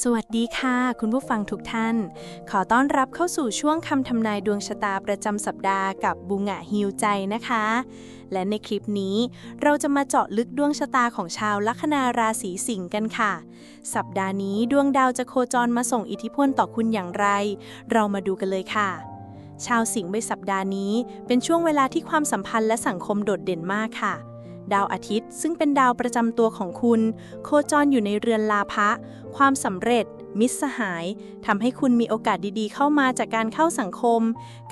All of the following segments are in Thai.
สวัสดีค่ะ คุณผู้ฟังทุกท่าน ขอต้อนรับเข้าสู่ช่วงคำทำนายดวงชะตาประจำสัปดาห์กับบุงะฮิวใจนะคะ และในคลิปนี้เราจะมาเจาะลึกดวงชะตาของชาวลัคนาราศีสิงห์กันค่ะ สัปดาห์นี้ดวงดาวจะโคจรมาส่งอิทธิพลต่อคุณอย่างไร เรามาดูกันเลยค่ะ ชาวสิงห์ในสัปดาห์นี้ เป็นช่วงเวลาที่ความสัมพันธ์และสังคมโดดเด่นมากค่ะ ดาวอาทิตย์ ซึ่งเป็นดาวประจำตัวของคุณ โคจรอยู่ในเรือนลาภะ ความสำเร็จ มิตรสหายทำให้คุณมีโอกาสดีๆ เข้ามาจากการเข้าสังคม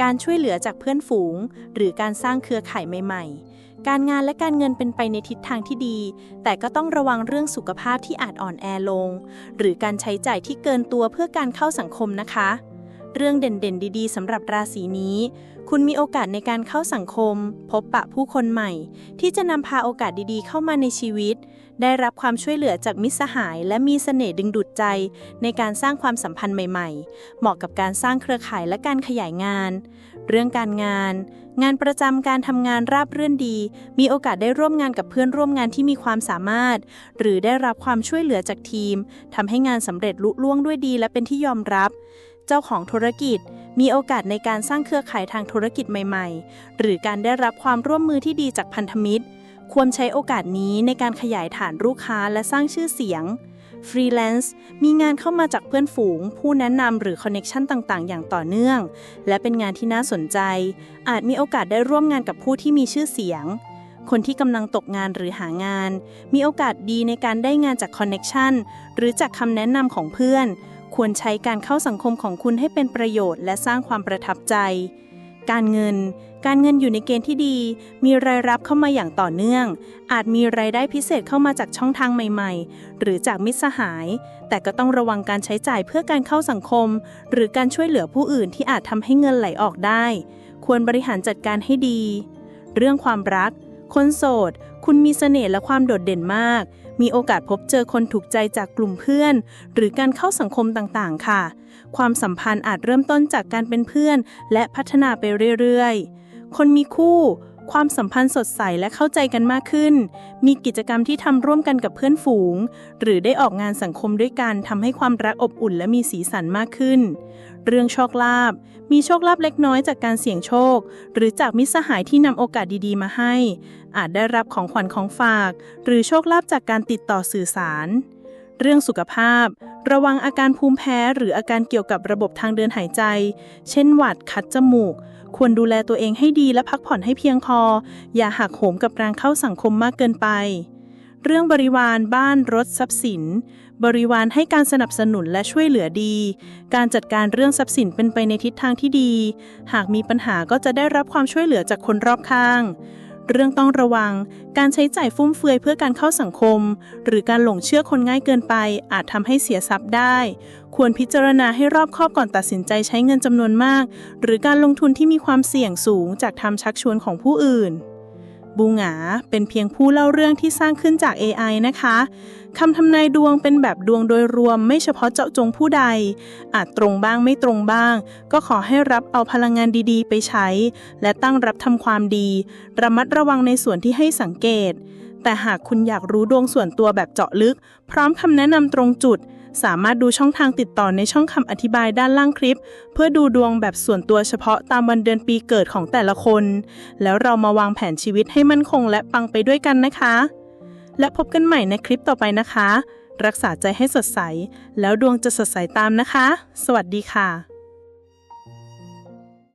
การช่วยเหลือจากเพื่อนฝูง หรือการสร้างเครือข่ายใหม่ๆการงานและการเงินเป็นไปในทิศทางที่ดี แต่ก็ต้องระวังเรื่องสุขภาพที่อาจอ่อนแอลง หรือการใช้จ่ายที่เกินตัวเพื่อการเข้าสังคมนะคะ เรื่องเด่นๆ ดีๆสำหรับราศีนี้ คุณมีโอกาสในการเข้าสังคม พบปะผู้คนใหม่ ที่จะนำพาโอกาสดีๆ เข้ามาในชีวิต ได้รับความช่วยเหลือจากมิตรสหาย และมีเสน่ห์ดึงดูดใจ ในการสร้างความสัมพันธ์ใหม่ ๆ เหมาะกับการสร้างเครือข่ายและการขยายงาน เรื่องการงาน งานประจำการทำงานราบรื่นดี มีโอกาสได้ร่วมงานกับเพื่อนร่วมงานที่มีความสามารถ หรือได้รับความช่วยเหลือจากทีมทำให้งานสำเร็จลุล่วงด้วยดีและเป็นที่ยอมรับ เจ้าของธุรกิจ มีโอกาสในการสร้างเครือข่ายทางธุรกิจใหม่ ๆ หรือการได้รับความร่วมมือที่ดีจากพันธมิตร ควรใช้โอกาสนี้ในการขยายฐานลูกค้าและสร้างชื่อเสียงฟรีแลนซ์มีงานเข้ามาจากเพื่อนฝูง ผู้แนะนำหรือคอนเน็ชันต่างๆ อย่างต่อเนื่อง และเป็นงานที่น่าสนใจ อาจมีโอกาสได้ร่วมงานกับผู้ที่มีชื่อเสียง คนที่กำลังตกงานหรือหางาน มีโอกาสดีในการได้งานจากคอนเน็ชันหรือจากคำแนะนำของเพื่อน ควรใช้การเข้าสังคมของคุณให้เป็นประโยชน์และสร้างความประทับใจ การเงิน การเงินอยู่ในเกณฑ์ที่ดี มีรายรับเข้ามาอย่างต่อเนื่อง อาจมีรายได้พิเศษเข้ามาจากช่องทางใหม่ๆ หรือจากมิตรสหาย แต่ก็ต้องระวังการใช้จ่ายเพื่อการเข้าสังคม หรือการช่วยเหลือผู้อื่นที่อาจทำให้เงินไหลออกได้ ควรบริหารจัดการให้ดี เรื่องความรัก คนโสด คุณมีเสน่ห์และความโดดเด่นมาก มีโอกาสพบเจอคนถูกใจจากกลุ่มเพื่อน หรือการเข้าสังคมต่างๆ ค่ะ ความสัมพันธ์อาจเริ่มต้นจากการเป็นเพื่อน และพัฒนาไปเรื่อยๆ คนมีคู่ ความสัมพันธ์สดใสและเข้าใจกันมากขึ้น มีกิจกรรมที่ทำร่วมกันกับเพื่อนฝูง หรือได้ออกงานสังคมด้วยกันทำให้ความรักอบอุ่นและมีสีสันมากขึ้นเรื่องโชคลาภ มีโชคลาภเล็กน้อยจากการเสี่ยงโชค หรือจากมิตรสหายที่นำโอกาสดีๆมาให้ อาจได้รับของขวัญของฝาก หรือโชคลาภจากการติดต่อสื่อสาร เรื่องสุขภาพ ระวังอาการภูมิแพ้หรืออาการเกี่ยวกับระบบทางเดินหายใจ เช่นหวัดคัดจมูก ควรดูแลตัวเองให้ดีและพักผ่อนให้เพียงพอ อย่าหักโหมกับการเข้าสังคมมากเกินไป เรื่องบริวารบ้านรถทรัพย์สิน บริวารให้การสนับสนุนและช่วยเหลือดี การจัดการเรื่องทรัพย์สินเป็นไปในทิศทางที่ดี หากมีปัญหาก็จะได้รับความช่วยเหลือจากคนรอบข้าง เรื่องต้องระวัง การใช้จ่ายฟุ่มเฟือยเพื่อการเข้าสังคม หรือการหลงเชื่อคนง่ายเกินไป อาจทำให้เสียทรัพย์ได้ ควรพิจารณาให้รอบคอบก่อนตัดสินใจใช้เงินจำนวนมาก หรือการลงทุนที่มีความเสี่ยงสูงจากทำชักชวนของผู้อื่น บูหงาเป็นเพียงผู้เล่าเรื่องที่สร้างขึ้นจาก AI นะคะคำทำนายดวงเป็นแบบดวงโดยรวมไม่เฉพาะเจาะจงผู้ใด อาจตรงบ้างไม่ตรงบ้าง ก็ขอให้รับเอาพลังงานดีๆ ไปใช้ และตั้งรับทำความดี ระมัดระวังในส่วนที่ให้สังเกต แต่หากคุณอยากรู้ดวงส่วนตัวแบบเจาะลึก พร้อมคำแนะนำตรงจุด สามารถดูช่องทางติดต่อในช่องคำอธิบายด้านล่างคลิป เพื่อดูดวงแบบส่วนตัวเฉพาะตามวันเดือนปีเกิดของแต่ละคน แล้วเรามาวางแผนชีวิตให้มั่นคงและปังไปด้วยกันนะคะ และพบกันใหม่ในคลิปต่อไปนะคะ รักษาใจให้สดใส แล้วดวงจะสดใสตามนะคะ สวัสดีค่ะ